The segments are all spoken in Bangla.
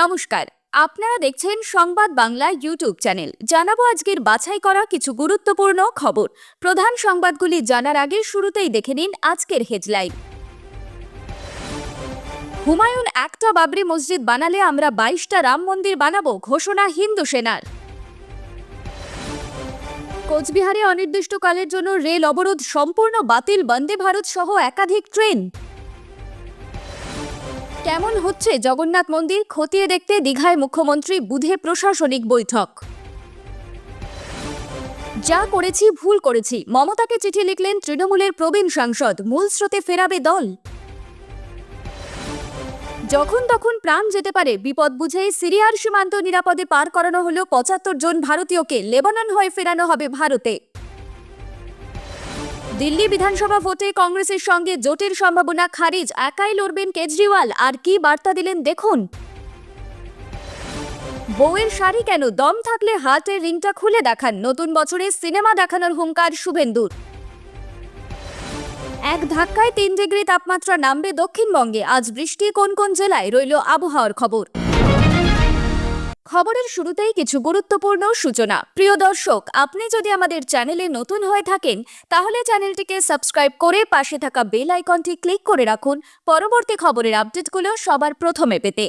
নমস্কার। আপনারা দেখছেন সংবাদ বাংলা ইউটিউব চ্যানেল। জানাব আজকের বাছাই করা কিছু গুরুত্বপূর্ণ খবর। প্রধান সংবাদগুলি জানার আগে শুরুতেই দেখে নিন আজকের হেডলাইন। হুমায়ুন একটা বাবরি মসজিদ বানালে আমরা বাইশটা রাম মন্দির বানাবো, ঘোষণা হিন্দু সেনার। কোচবিহারে অনির্দিষ্টকালের জন্য রেল অবরোধ সম্পূর্ণ বাতিল, বন্দে ভারত সহ একাধিক ট্রেন। কেমন হচ্ছে জগন্নাথ মন্দির খতিয়ে দেখতে দীঘায় মুখ্যমন্ত্রী বুধে প্রশাসনিক বৈঠক? যা করেছি, ভুল করেছি। মমতাকে চিঠি লিখলেন তৃণমূলের প্রবীণ সাংসদ। মূল স্রোতে ফেরাবে দল? যখন তখন প্রাণ যেতে পারে, বিপদ বুঝেই সিরিয়ার সীমান্ত নিরাপদে পার করানো হলো পঁচাত্তর জন ভারতীয়কে। লেবানন হয়ে ফেরানো হবে ভারতে। দিল্লি বিধানসভা ভোটে কংগ্রেসের সঙ্গে জোটের সম্ভাবনা খারিজ, একাই লড়বেন কেজরিওয়াল। আর কি বার্তা দিলেন দেখুন। বউয়ের শাড়ি কেন? দম থাকলে হাতের রিংটা খুলে দেখান। নতুন বছরে সিনেমা দেখানোর হুঙ্কার শুভেন্দুর। এক ধাক্কায় তিন ডিগ্রি তাপমাত্রা নামবে দক্ষিণবঙ্গে। আজ বৃষ্টি কোন কোন জেলায়? রইল আবহাওয়ার খবর। খবরের শুরুতেই কিছু গুরুত্বপূর্ণ সূচনা। প্রিয় দর্শক, আপনি যদি আমাদের চ্যানেলে নতুন হয়ে থাকেন, তাহলে চ্যানেলটিকে সাবস্ক্রাইব করে পাশে থাকা বেল আইকনটি ক্লিক করে রাখুন। পরবর্তী খবরের আপডেটগুলো সবার প্রথমে পেতে।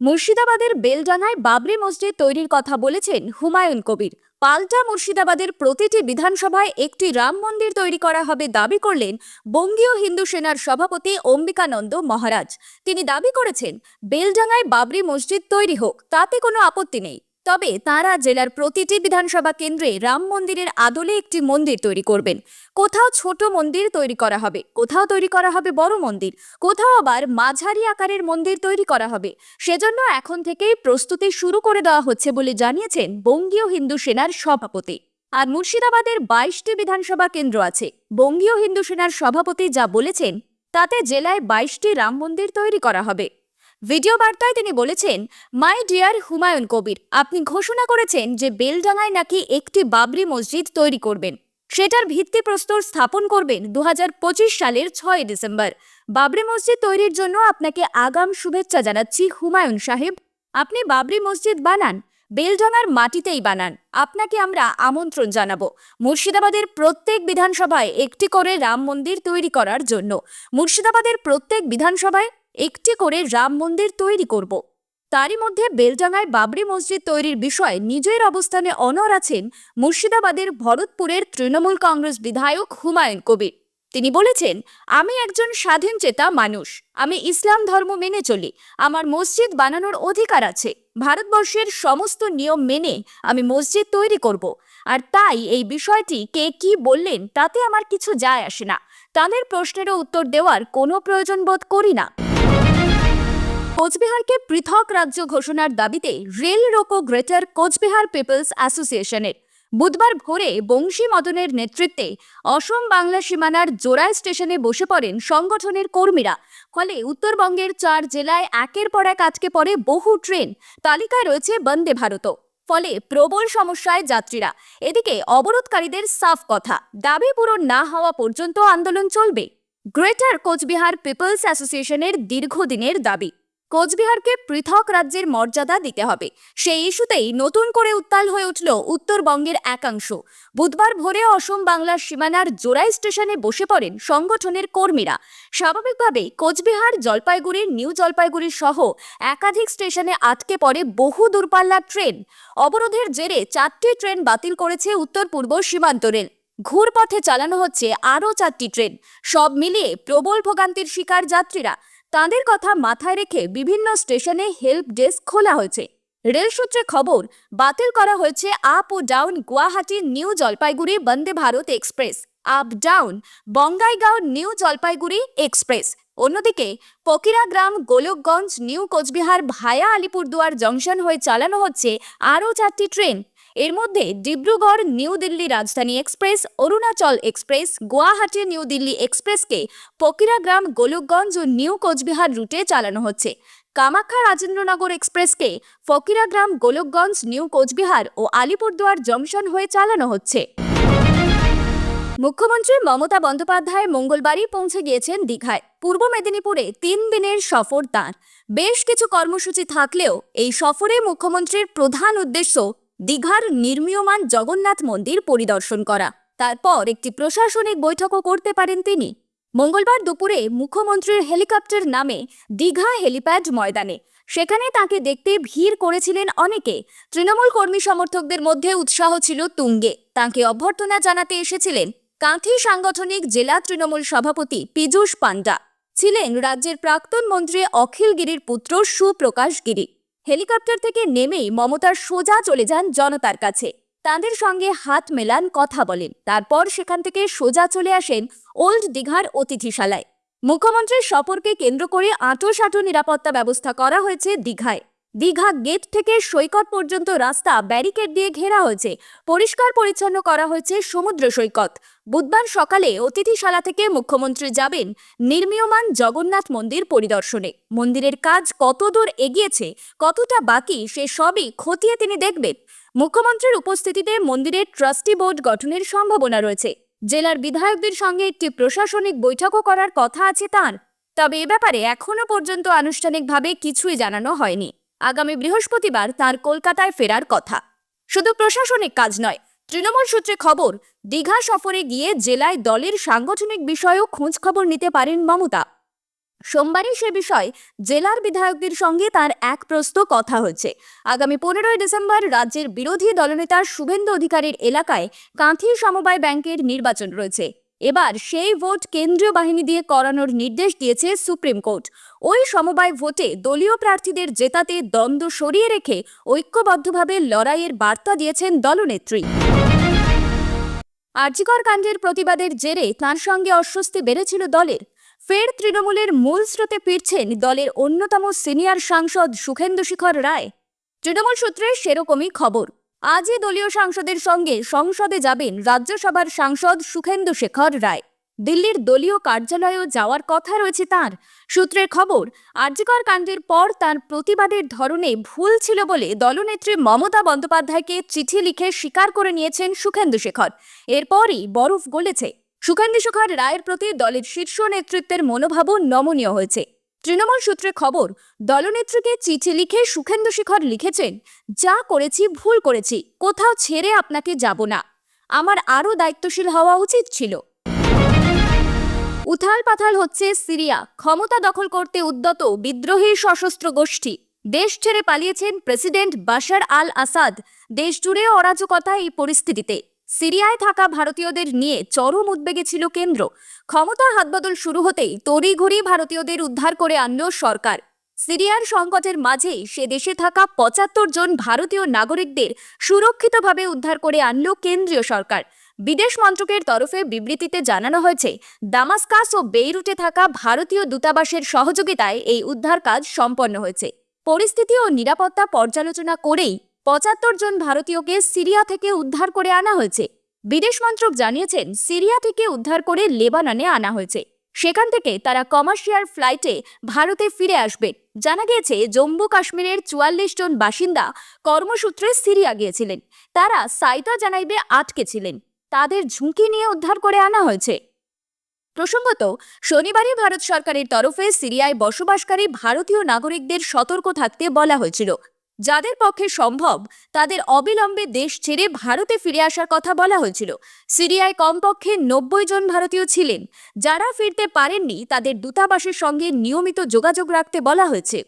মুর্শিদাবাদের বেলডাঙায় বাবরি মসজিদ তৈরির কথা বলেছেন হুমায়ুন কবির। পাল্টা মুর্শিদাবাদের প্রতিটি বিধানসভায় একটি রাম মন্দির তৈরি করা হবে দাবি করলেন বঙ্গীয় হিন্দু সেনার সভাপতি অম্বিকানন্দ মহারাজ। তিনি দাবি করেছেন, বেলডাঙ্গায় বাবরি মসজিদ তৈরি হোক, তাতে কোনো আপত্তি নেই। তবে তারা জেলার প্রতিটি বিধানসভা কেন্দ্রে রাম মন্দিরের আদলে একটি মন্দির তৈরি করবেন। কোথাও ছোট মন্দির তৈরি করা হবে, কোথাও তৈরি করা হবে বড় মন্দির, কোথাও আবার মাঝারি আকারের মন্দির তৈরি করা হবে। সেজন্য এখন থেকেই প্রস্তুতি শুরু করে দেওয়া হচ্ছে বলে জানিয়েছেন বঙ্গীয় হিন্দু সেনার সভাপতি। আর মুর্শিদাবাদের বাইশটি বিধানসভা কেন্দ্র আছে। বঙ্গীয় হিন্দু সেনার সভাপতি যা বলেছেন, তাতে জেলায় বাইশটি রাম মন্দির তৈরি করা হবে। ভিডিও বার্তায় তিনি বলেছেন মাই ডিয়ার হুমায়ুন কবির, আপনি ঘোষণা করেছেন যে বেলডাঙায় নাকি একটি বাবরি মসজিদ তৈরি করবেন। সেটার ভিত্তিপ্রস্তর স্থাপন করবেন দু হাজার পঁচিশ সালের ছয় ডিসেম্বর। বাবরি মসজিদ তৈরির জন্য আপনাকে আগাম শুভেচ্ছা জানাচ্ছি হুমায়ুন সাহেব। আপনি বাবরি মসজিদ বানান বেলডাঙার মাটিতেই বানান। আপনাকে আমরা আমন্ত্রণ জানাব। মুর্শিদাবাদের প্রত্যেক বিধানসভায় একটি করে রাম মন্দির তৈরি করার জন্য। মুর্শিদাবাদের প্রত্যেক বিধানসভায় একটি করে রাম মন্দির তৈরি করব। তারই মধ্যে বেলডাঙায় বাবরি মসজিদ তৈরির বিষয়ে নিজের অবস্থানে অনর আছেন মুর্শিদাবাদের ভরতপুরের তৃণমূল কংগ্রেস বিধায়ক হুমায়ুন কবির। তিনি বলেছেন, আমি একজন স্বাধীন চেতা মানুষ। আমি ইসলাম ধর্ম মেনে চলি। আমার মসজিদ বানানোর অধিকার আছে। ভারতবর্ষের সমস্ত নিয়ম মেনে আমি মসজিদ তৈরি করব। আর তাই এই বিষয়টি কে কি বললেন তাতে আমার কিছু যায় আসে না। তাদের প্রশ্নেরও উত্তর দেওয়ার কোনো প্রয়োজন বোধ করি না। কোচবিহারকে পৃথক রাজ্য ঘোষণার দাবিতে rail roko greater Coochbehar peoples অ্যাসোসিয়েশনের। বুধবার ভোরে বংশী মদনের নেতৃত্বে অসম বাংলা সীমানার জোড়াই স্টেশনে বসে পড়েন সংগঠনের কর্মীরা। ফলে উত্তরবঙ্গের চার জেলায় একের পর এক আটকে পড়ে বহু ট্রেন, তালিকায় রয়েছে বন্দে ভারত ফলে প্রবল সমস্যায় যাত্রীরা। এদিকে অবরোধকারীদের সাফ কথা, দাবি পূরণ না হওয়া পর্যন্ত আন্দোলন চলবে। গ্রেটার কোচবিহার পিপলস অ্যাসোসিয়েশনের দীর্ঘদিনের দাবি। কোচবিহারকে পৃথক রাজ্যের মর্যাদা দিতে হবে। সেই ইস্যুতেই নতুন করে উত্তাল হয়ে উঠল উত্তরবঙ্গের একাংশ। বুধবার ভোরে অসম বাংলার সীমানার জোড়াই স্টেশনে বসে পড়েন সংগঠনের কর্মীরা। স্বাভাবিকভাবেই কোচবিহার জলপাইগুড়ি নিউ জলপাইগুড়ি সহ একাধিক স্টেশনে আটকে পড়ে বহু দূরপাল্লার ট্রেন। অবরোধের জেরে চারটি ট্রেন বাতিল করেছে উত্তর পূর্ব সীমান্ত রেল। ঘুরপথে চালানো হচ্ছে আরও চারটি ট্রেন। সব মিলিয়ে প্রবল ভোগান্তির শিকার যাত্রীরা। তাঁদের কথা মাথায় রেখে বিভিন্ন স্টেশনে হেল্প ডেস্ক খোলা হয়েছে। রেল সূত্রে খবর, বাতিল করা হয়েছে আপ ও down Guwahati new Jalpaiguri Bande Bharat express, up down Bongaigaon new Jalpaiguri express. অন্যদিকে Fakiragram Golakganj new Coochbehar via Alipurduar junction হয়ে চালানো হচ্ছে আরও চারটি ট্রেন। এর মধ্যে Dibrugarh, new Delhi Rajdhani express, Arunachal express, Guwahati, new Delhi এক্সপ্রেসকে Fakiragram Golakganj ও নিউ কোচবিহার রুটে চালানো হচ্ছে। কামাখ্যা রাজেন্দ্রনগর এক্সপ্রেসকে ফকিরাগ্রাম গোলকগঞ্জ, নিউ কোচবিহার ও আলিপুরদুয়ার জংশন হয়ে চালানো হচ্ছে। মুখ্যমন্ত্রী মমতা বন্দ্যোপাধ্যায় মঙ্গলবারই পৌঁছে গিয়েছেন দীঘায়। পূর্ব মেদিনীপুরে তিন দিনের সফর তাঁর। বেশ কিছু কর্মসূচি থাকলেও এই সফরে মুখ্যমন্ত্রীর প্রধান উদ্দেশ্য দীঘার নির্মীয়মান জগন্নাথ মন্দির পরিদর্শন করা। তারপর একটি প্রশাসনিক বৈঠকও করতে পারেন তিনি। মঙ্গলবার দুপুরে মুখ্যমন্ত্রীর হেলিকপ্টার নামে দীঘা হেলিপ্যাড ময়দানে। সেখানে তাকে দেখতে ভিড় করেছিলেন অনেকে। তৃণমূল কর্মী সমর্থকদের মধ্যে উৎসাহ ছিল তুঙ্গে। তাকে অভ্যর্থনা জানাতে এসেছিলেন কাঁথি সাংগঠনিক জেলা তৃণমূল সভাপতি পীযূষ পান্ডা ছিলেন রাজ্যের প্রাক্তন মন্ত্রী অখিল গিরির পুত্র সুপ্রকাশ গিরি। হেলিকপ্টার থেকে নেমেই মমতার সোজা চলে যান জনতার কাছে। তাঁদের সঙ্গে হাত মেলান, কথা বলেন। তারপর সেখান থেকে সোজা চলে আসেন ওল্ড দীঘার অতিথিশালায়। মুখ্যমন্ত্রীর সফরকে কেন্দ্র করে আঁটোসাঁটো নিরাপত্তা ব্যবস্থা করা হয়েছে দীঘায়। দীঘা গেট থেকে সৈকত পর্যন্ত রাস্তা ব্যারিকেড দিয়ে ঘেরা হয়েছে। পরিষ্কার পরিচ্ছন্ন করা হয়েছে সমুদ্র সৈকত। বুধবার সকালে অতিথিশালা থেকে মুখ্যমন্ত্রী যাবেন নির্মীয়মান জগন্নাথ মন্দির পরিদর্শনে। মন্দিরের কাজ কতদূর এগিয়েছে, কতটা বাকি, সে সবই খতিয়ে তিনি দেখবেন। মুখ্যমন্ত্রীর উপস্থিতিতে মন্দিরের ট্রাস্টি বোর্ড গঠনের সম্ভাবনা রয়েছে। জেলার বিধায়কদের সঙ্গে একটি প্রশাসনিক বৈঠকও করার কথা আছে তার। তবে এ ব্যাপারে এখনও পর্যন্ত আনুষ্ঠানিকভাবে কিছুই জানানো হয়নি। আগামী বৃহস্পতিবার তার কলকাতায় ফেরার কথা। শুধু প্রশাসনিক কাজ নয়, তৃণমূল সূত্রে খবর, দীঘা সফরে গিয়ে জেলায় দলের সাংগঠনিক বিষয়েও খোঁজ খবর নিতে পারেন মমতা। সোমবারই সে বিষয়ে জেলার বিধায়কদের সঙ্গে তার এক প্রস্ত কথা হয়েছে। আগামী পনেরোই ডিসেম্বর রাজ্যের বিরোধী দলনেতা শুভেন্দু অধিকারীর এলাকায় কাঁথি সমবায় ব্যাংকের নির্বাচন রয়েছে। এবার সেই ভোট কেন্দ্রীয় বাহিনী দিয়ে করানোর নির্দেশ দিয়েছে সুপ্রিম কোর্ট। ওই সমবায় ভোটে দলীয় প্রার্থীদের জেতাতে দ্বন্দ্ব সরিয়ে রেখে ঐক্যবদ্ধভাবে লড়াইয়ের বার্তা দিয়েছেন দলনেত্রী। আর্জিকর কাণ্ডের প্রতিবাদের জেরে তাঁর সঙ্গে অস্বস্তি বেড়েছিল দলের। ফের তৃণমূলের মূল স্রোতে ফিরছেন দলের অন্যতম সিনিয়র সাংসদ সুখেন্দু শেখর রায়। তৃণমূল সূত্রে সেরকমই খবর। আজই দলীয় সাংসদের সঙ্গে সংসদে যাবেন রাজ্যসভার সাংসদ সুখেন্দু শেখর রায়। দিল্লির দলীয় কার্যালয়েও যাওয়ার কথা রয়েছে তার। সূত্রের খবর আর্যিকর কাণ্ডের পর তার প্রতিবাদের ধরনে ভুল ছিল বলে দলনেত্রী মমতা বন্দ্যোপাধ্যায়কে চিঠি লিখে স্বীকার করে নিয়েছেন সুখেন্দু শেখর। এরপরই বরফ গলেছে। সুখেন্দু শেখর রায়ের প্রতি দলের শীর্ষ নেতৃত্বের মনোভাবও নমনীয় হয়েছে। তৃণমূল সূত্রে খবর, দলনেত্রীকে চিঠি লিখে সুখেন্দু শেখর লিখেছেন, যা করেছি, ভুল করেছি, কোথাও ছেড়ে আপনাকে যাব না। আমার আরও দায়িত্বশীল হওয়া উচিত ছিল। উথাল পাথাল হচ্ছে সিরিয়া। ক্ষমতা দখল করতে উদ্যত বিদ্রোহী সশস্ত্র গোষ্ঠী। দেশ ছেড়ে পালিয়েছেন প্রেসিডেন্ট বাশার আল আসাদ দেশ জুড়ে অরাজকতা এই পরিস্থিতিতে। সিরিয়ায় থাকা ভারতীয়দের নিয়ে চরম উদ্বেগে ছিল কেন্দ্র। ক্ষমতার হাতবদল শুরু হতেই তড়িঘড়ি ভারতীয়দের উদ্ধার করে আনল সরকার। সিরিয়ার সংকটের মাঝেই সে দেশে থাকা পঁচাত্তর জন ভারতীয় নাগরিকদের সুরক্ষিতভাবে উদ্ধার করে আনল কেন্দ্রীয় সরকার। বিদেশ মন্ত্রকের তরফে বিবৃতিতে জানানো হয়েছে, দামাস্কাস ও বেইরুটে থাকা ভারতীয় দূতাবাসের সহযোগিতায় এই উদ্ধার কাজ সম্পন্ন হয়েছে। পরিস্থিতি ও নিরাপত্তা পর্যালোচনা করেই পঁচাত্তর জন ভারতীয়কে সিরিয়া থেকে উদ্ধার করে আনা হয়েছে। বিদেশ মন্ত্রক জানিয়েছেন, সিরিয়া থেকে উদ্ধার করে লেবাননে আনা হয়েছে। সেখান থেকে তারা কমার্শিয়াল ফ্লাইটে ভারতে ফিরে আসবে। জানা গিয়েছে, জম্মু কাশ্মীরের চুয়াল্লিশ জন বাসিন্দা কর্মসূত্রে সিরিয়া গিয়েছিলেন। তারা সাইতা জানাইবে আটকে ছিলেন। তাদের ঝুঁকি নিয়ে উদ্ধার করে আনা হয়েছে। প্রসঙ্গত, শনিবারই ভারত সরকারের তরফে সিরিয়ায় বসবাসকারী ভারতীয় নাগরিকদের সতর্ক থাকতে বলা হয়েছিল। যাদের পক্ষে সম্ভব, তাদের অবিলম্বে দেশ ছেড়ে ভারতে ফিরে আসার কথা বলা হয়েছিল। সিরিয়ায় কমপক্ষে নব্বই জন ভারতীয় ছিলেন। যারা ফিরতে পারেননি, তাদের দূতাবাসের সঙ্গে নিয়মিত যোগাযোগ রাখতে বলা হয়েছে।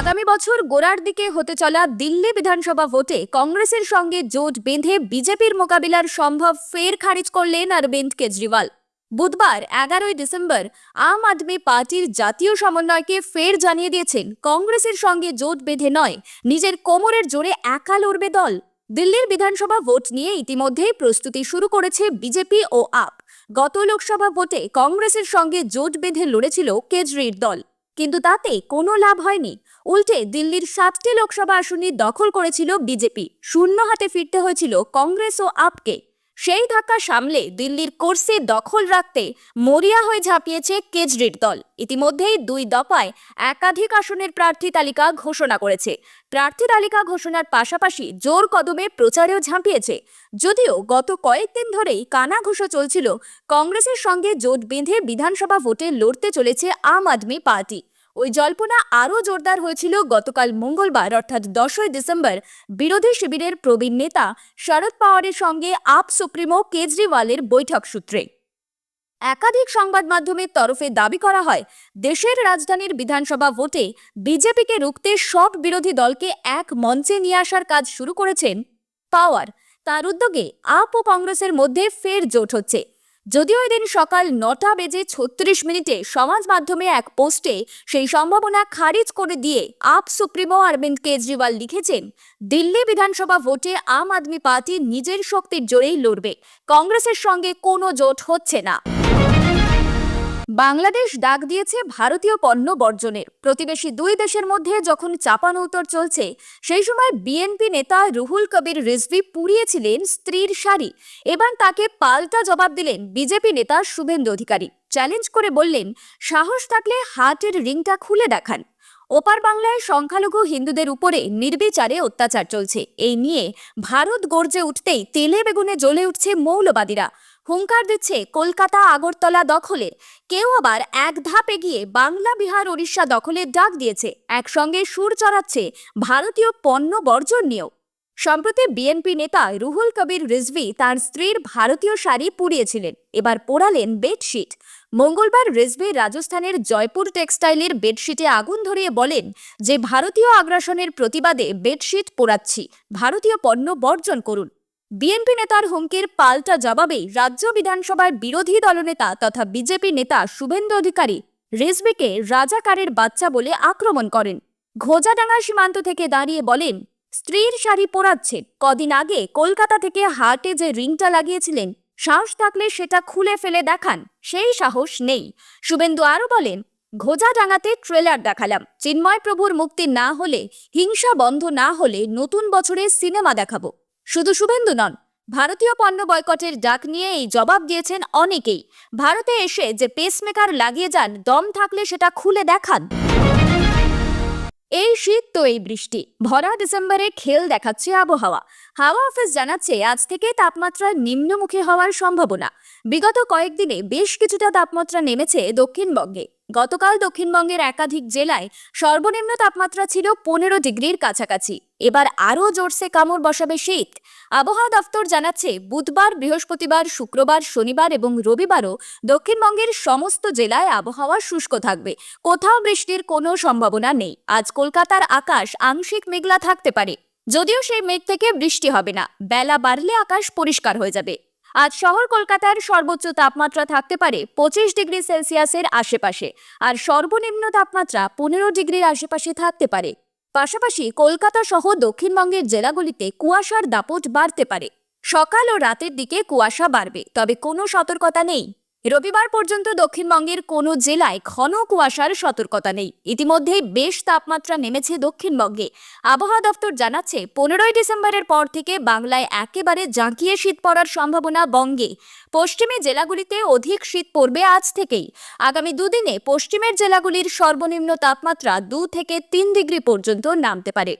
আগামী বছর গোড়ার দিকে হতে চলা দিল্লি বিধানসভা ভোটে কংগ্রেসের সঙ্গে জোট বেঁধে বিজেপির মোকাবিলার সম্ভব ফের খারিজ করলেন অরবিন্দ কেজরিওয়াল। বুধবার এগারোই ডিসেম্বর আম আদমি পার্টির জাতীয় সমন্বয়কে ফের জানিয়ে দিয়েছেন, কংগ্রেসের সঙ্গে জোট বেঁধে নয়, নিজের কোমরের জোরে একা লড়বে দল। দিল্লির বিধানসভা ভোট নিয়ে ইতিমধ্যেই প্রস্তুতি শুরু করেছে বিজেপি ও আপ। গত লোকসভা ভোটে কংগ্রেসের সঙ্গে জোট বেঁধে লড়েছিল কেজরির দল। কিন্তু তাতে কোনো লাভ হয়নি। উল্টে দিল্লির সাতটি লোকসভা আসনই দখল করেছিল বিজেপি। শূন্য হাতে ফিরতে হয়েছিল কংগ্রেস ও আপকে। সেই ধাক্কা সামলে দিল্লির কোর্সে দখল রাখতে মরিয়া হয়ে ঝাঁপিয়েছে কেজরির দল। ইতিমধ্যেই দুই দফায় একাধিক আসনের প্রার্থী তালিকা ঘোষণা করেছে। প্রার্থী তালিকা ঘোষণার পাশাপাশি জোর কদমে প্রচারেও ঝাঁপিয়েছে। যদিও গত কয়েকদিন ধরেই কানাঘুষো চলছিল, কংগ্রেসের সঙ্গে জোট বেঁধে বিধানসভা ভোটে লড়তে চলেছে আম আদমি পার্টি। ওই জল্পনা আরও জোরদার হয়েছিল গতকাল মঙ্গলবার, অর্থাৎ দশই ডিসেম্বর, বিরোধী শিবিরের প্রবীণ নেতা শরদ পাওয়ারের সঙ্গে আপ সুপ্রিমো কেজরিওয়ালের বৈঠক সূত্রে। একাধিক সংবাদ মাধ্যমের তরফে দাবি করা হয়, দেশের রাজধানীর বিধানসভা ভোটে বিজেপিকে রুখতে সব বিরোধী দলকে এক মঞ্চে নিয়ে আসার কাজ শুরু করেছেন পাওয়ার। তার উদ্যোগে আপ ও কংগ্রেসের মধ্যে ফের জোট হচ্ছে। যদিও এদিন সকাল নটা বেজে ছত্রিশ মিনিটে সমাজ মাধ্যমে এক পোস্টে সেই সম্ভাবনা খারিজ করে দিয়ে আপ সুপ্রিমো অরবিন্দ কেজরিওয়াল লিখেছেন, দিল্লি বিধানসভা ভোটে আম আদমি পার্টি নিজের শক্তির জোরেই লড়বে। কংগ্রেসের সঙ্গে কোনো জোট হচ্ছে না। বাংলাদেশ ডাক দিয়েছে ভারতীয় পণ্য বর্জনের। প্রতিবেশী দুই দেশের মধ্যে যখন চাপানউতর চলছে, সেই সময় বিএনপি নেতা রুহুল কবির রিজভি পুড়িয়েছিলেন স্ত্রীর শাড়ি। এবার তাকে পাল্টা জবাব দিলেন বিজেপি নেতা শুভেন্দু অধিকারী। চ্যালেঞ্জ করে বললেন, সাহস থাকলে হার্টের রিংটা খুলে দেখান। ওপার বাংলায় সংখ্যালঘু হিন্দুদের উপরে নির্বিচারে অত্যাচার চলছে। এই নিয়ে ভারত গর্জে উঠতেই তেলে বেগুনে জ্বলে উঠছে মৌলবাদীরা। হুঙ্কার দিচ্ছে কলকাতা, আগরতলা দখলে। কেউ আবার এক ধাপ এগিয়ে বাংলা, বিহার, ওড়িশা দখলের ডাক দিয়েছে। একসঙ্গে সুর চড়াচ্ছে ভারতীয় পণ্য বর্জন নিয়েও। সম্প্রতি বিএনপি নেতা রুহুল কবির রিজভি তার স্ত্রীর ভারতীয় শাড়ি পুড়িয়েছিলেন। এবার পোড়ালেন বেডশিট। মঙ্গলবার রিজভি রাজস্থানের জয়পুর টেক্সটাইলের বেডশিটে আগুন ধরিয়ে বলেন যে, ভারতীয় আগ্রাসনের প্রতিবাদে বেডশিট পোড়াচ্ছি। ভারতীয় পণ্য বর্জন করুন। বিএনপি নেতার হুমকির পাল্টা জবাবে রাজ্য বিধানসভার বিরোধী দলনেতা তথা বিজেপি নেতা শুভেন্দু অধিকারী রেজবিকে রাজাকারের বাচ্চা বলে আক্রমণ করেন। ঘোজাডাঙ্গা সীমান্ত থেকে দাঁড়িয়ে বলেন, স্ত্রীর শাড়ি পরাচ্ছেন কদিন আগে কলকাতা থেকে হাটে যে রিংটা লাগিয়েছিলেন, সাহস থাকলে সেটা খুলে ফেলে দেখান। সেই সাহস নেই। শুভেন্দু আরও বলেন, ঘোজাডাঙ্গাতে ট্রেলার দেখালাম। চিন্ময় প্রভুর মুক্তি না হলে, হিংসা বন্ধ না হলে নতুন বছরে সিনেমা দেখাবো। শুধু শুভেন্দু নন, ভারতীয় পণ্য বয়কটের ডাক নিয়ে এই জবাব দিয়েছেন অনেকেই। ভারতে এসে যে পেসমেকার লাগিয়ে যান, দম থাকলে সেটা খুলে দেখান। এই শীত তো এই বৃষ্টি। ভরা ডিসেম্বরে খেল দেখাচ্ছে আবহাওয়া। হাওয়া অফিস জানাচ্ছে আজ থেকে তাপমাত্রা নিম্নমুখী হওয়ার সম্ভাবনা। বিগত কয়েকদিনে বেশ কিছুটা তাপমাত্রা নেমেছে দক্ষিণবঙ্গে। গতকাল দক্ষিণবঙ্গের একাধিক জেলায় সর্বনিম্ন তাপমাত্রা ছিল পনেরো ডিগ্রির কাছাকাছি। এবার আরও জোরসে কামড় বসাবে শীত। আবহাওয়া দফতর জানাচ্ছে, বুধবার, বৃহস্পতিবার, শুক্রবার, শনিবার এবং রবিবারও দক্ষিণবঙ্গের সমস্ত জেলায় আবহাওয়া শুষ্ক থাকবে। কোথাও বৃষ্টির কোনো সম্ভাবনা নেই। আজ কলকাতার আকাশ আংশিক মেঘলা থাকতে পারে। যদিও সেই মেঘ থেকে বৃষ্টি হবে না, বেলা বাড়লে আকাশ পরিষ্কার হয়ে যাবে। আজ শহর কলকাতার সর্বোচ্চ তাপমাত্রা থাকতে পারে পঁচিশ ডিগ্রি সেলসিয়াসের আশেপাশে, আর সর্বনিম্ন তাপমাত্রা পনেরো ডিগ্রির আশেপাশে থাকতে পারে। পাশাপাশি কলকাতা সহ দক্ষিণবঙ্গের জেলাগুলিতে কুয়াশার দাপট বাড়তে পারে। সকাল ও রাতের দিকে কুয়াশা বাড়বে, তবে কোনো সতর্কতা নেই। রবিবার পর্যন্ত দক্ষিণবঙ্গের কোনো জেলায় ঘন কুয়াশার সতর্কতা নেই। ইতিমধ্যেই বেশ তাপমাত্রা নেমেছে দক্ষিণবঙ্গে। আবহাওয়া দপ্তর জানাচ্ছে, পনেরোই ডিসেম্বরের পর থেকে বাংলায় একেবারে জাঁকিয়ে শীত পড়ার সম্ভাবনা বঙ্গে। পশ্চিমী জেলাগুলিতে অধিক শীত পড়বে আজ থেকেই। আগামী দুদিনে পশ্চিমের জেলাগুলির সর্বনিম্ন তাপমাত্রা দু থেকে তিন ডিগ্রি পর্যন্ত নামতে পারে।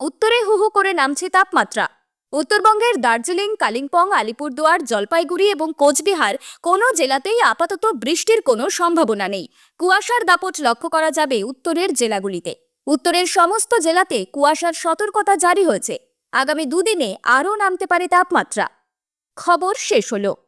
উত্তরে হু হু করে নামছে তাপমাত্রা। উত্তরবঙ্গের দার্জিলিং, কালিম্পং, আলিপুরদুয়ার, জলপাইগুড়ি এবং কোচবিহার কোনো জেলাতেই আপাতত বৃষ্টির কোনো সম্ভাবনা নেই। কুয়াশার দাপট লক্ষ্য করা যাবে উত্তরের জেলাগুলিতে। উত্তরের সমস্ত জেলাতে কুয়াশার সতর্কতা জারি হয়েছে। আগামী দুদিনে আরও নামতে পারে তাপমাত্রা। খবর শেষ হলো।